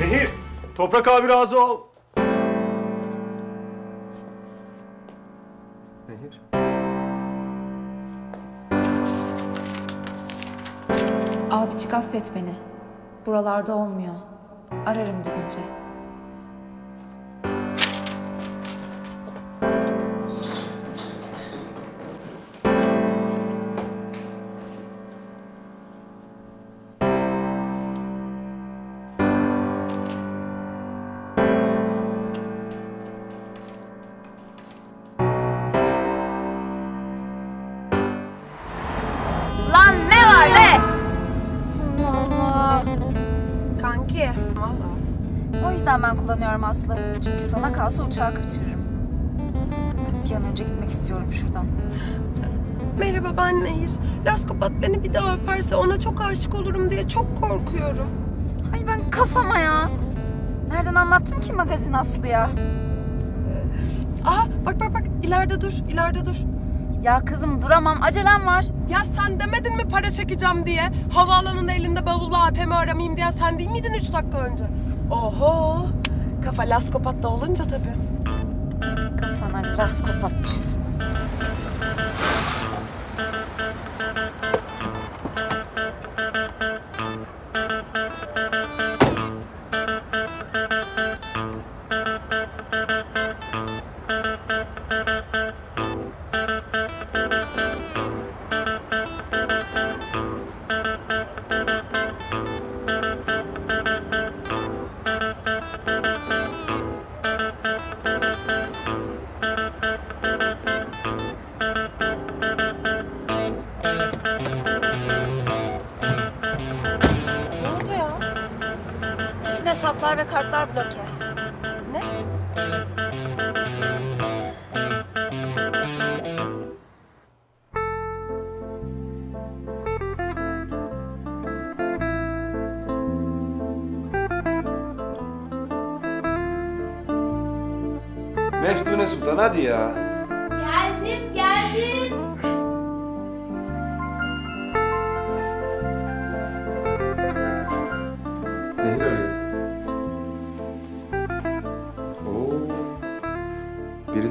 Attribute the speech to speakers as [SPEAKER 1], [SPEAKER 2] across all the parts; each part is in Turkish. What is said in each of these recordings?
[SPEAKER 1] Nehir, Toprak abi razı ol. Nehir.
[SPEAKER 2] Abicik affet beni. Buralarda olmuyor. Ararım gidince.
[SPEAKER 3] Yüzden ben kullanıyorum Aslı. Çünkü sana kalsa uçağı kaçırırım. Bir an önce gitmek istiyorum şuradan.
[SPEAKER 4] Merhaba ben Nehir. Laskopat beni bir daha öperse ona çok aşık olurum diye çok korkuyorum.
[SPEAKER 3] Ay ben kafama ya. Nereden anlattım ki magazin Aslı'ya?
[SPEAKER 4] Aa bak bak bak ileride dur ileride dur.
[SPEAKER 3] Ya kızım duramam acelem var.
[SPEAKER 4] Ya sen demedin mi para çekeceğim diye? Havaalanında elinde bavulla ATM aramayayım diye sen değil miydin üç dakika önce? Oho. Kafa laskopatta olunca tabii.
[SPEAKER 3] Kafana laskopat düşsün. Hesaplar ve kartlar bloke.
[SPEAKER 4] Ne?
[SPEAKER 1] Meftune Sultan hadi ya.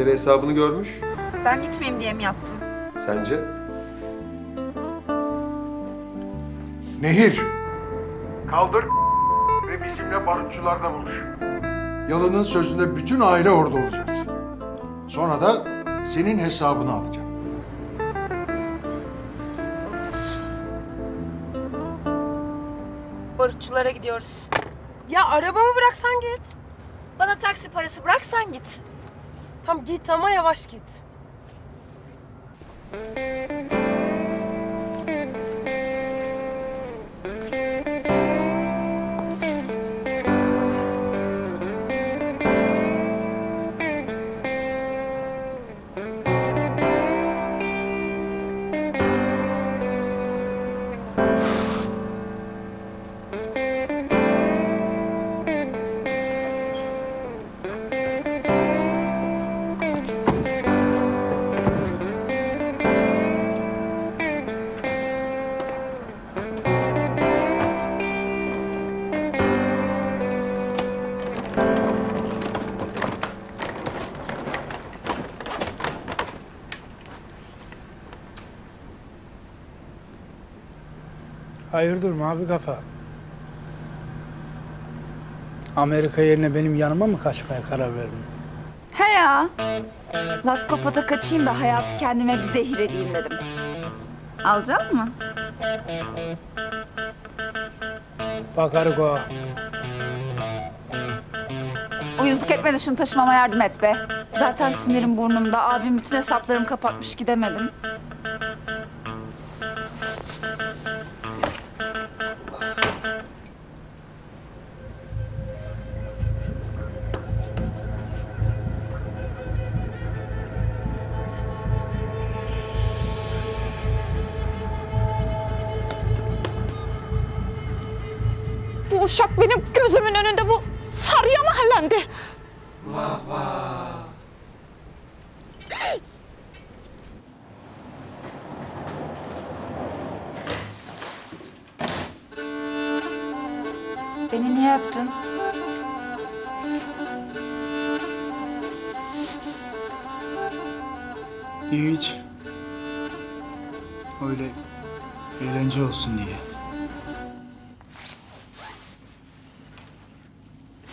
[SPEAKER 1] Birileri hesabını görmüş.
[SPEAKER 3] Ben gitmeyeyim diye mi yaptın?
[SPEAKER 1] Sence?
[SPEAKER 5] Nehir,
[SPEAKER 6] Kaldır ve bizimle barutçularda buluş.
[SPEAKER 5] Yalan'ın sözünde bütün aile orada olacağız. Sonra da senin hesabını alacağım.
[SPEAKER 3] Ups. Barutçulara gidiyoruz.
[SPEAKER 4] Ya arabamı bıraksan git.
[SPEAKER 3] Bana taksi parası bıraksan git.
[SPEAKER 4] Tam git ama yavaş git.
[SPEAKER 7] Hayırdır mavi kafa? Amerika yerine benim yanıma mı kaçmaya karar verdin?
[SPEAKER 2] He ya. Laskopat'a kaçayım da hayatı kendime bir zehir edeyim dedim. Alacak mı?
[SPEAKER 7] Bak Argo,
[SPEAKER 2] Uyuzluk etme de şunu taşımama yardım et be. Zaten sinirim burnumda. Abim bütün hesaplarımı kapatmış gidemedim.
[SPEAKER 8] uşak benim gözümün önünde bu sarıya mahallendi. Vah vah.
[SPEAKER 2] Beni niye öptün?
[SPEAKER 7] Hiç. Öyle eğlence olsun diye.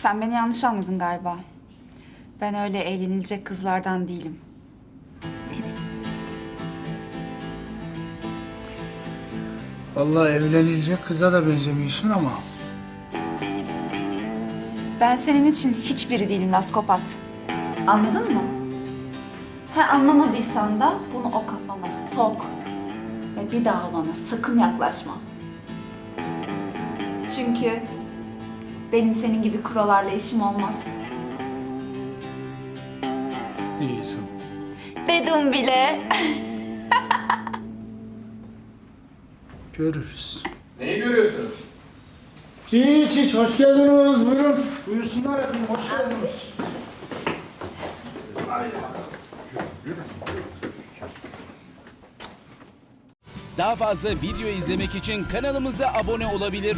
[SPEAKER 2] Sen beni yanlış anladın galiba. Ben öyle eğlenilecek kızlardan değilim.
[SPEAKER 7] Vallahi evlenilecek kıza da benzemiyorsun ama.
[SPEAKER 2] Ben senin için hiçbiri değilim Laskopat. Anladın mı? He anlamadıysan da bunu o kafana sok. Ve bir daha bana sakın yaklaşma. Çünkü benim senin gibi kurolarla işim olmaz.
[SPEAKER 7] Değilsin.
[SPEAKER 2] Dedim bile.
[SPEAKER 7] Görürüz.
[SPEAKER 1] Neyi görüyorsunuz?
[SPEAKER 7] Hiç hiç hoş geldiniz. Buyurun. Buyursunlar efendim. Hoş geldiniz.
[SPEAKER 9] Daha fazla video izlemek için kanalımıza abone olabilir.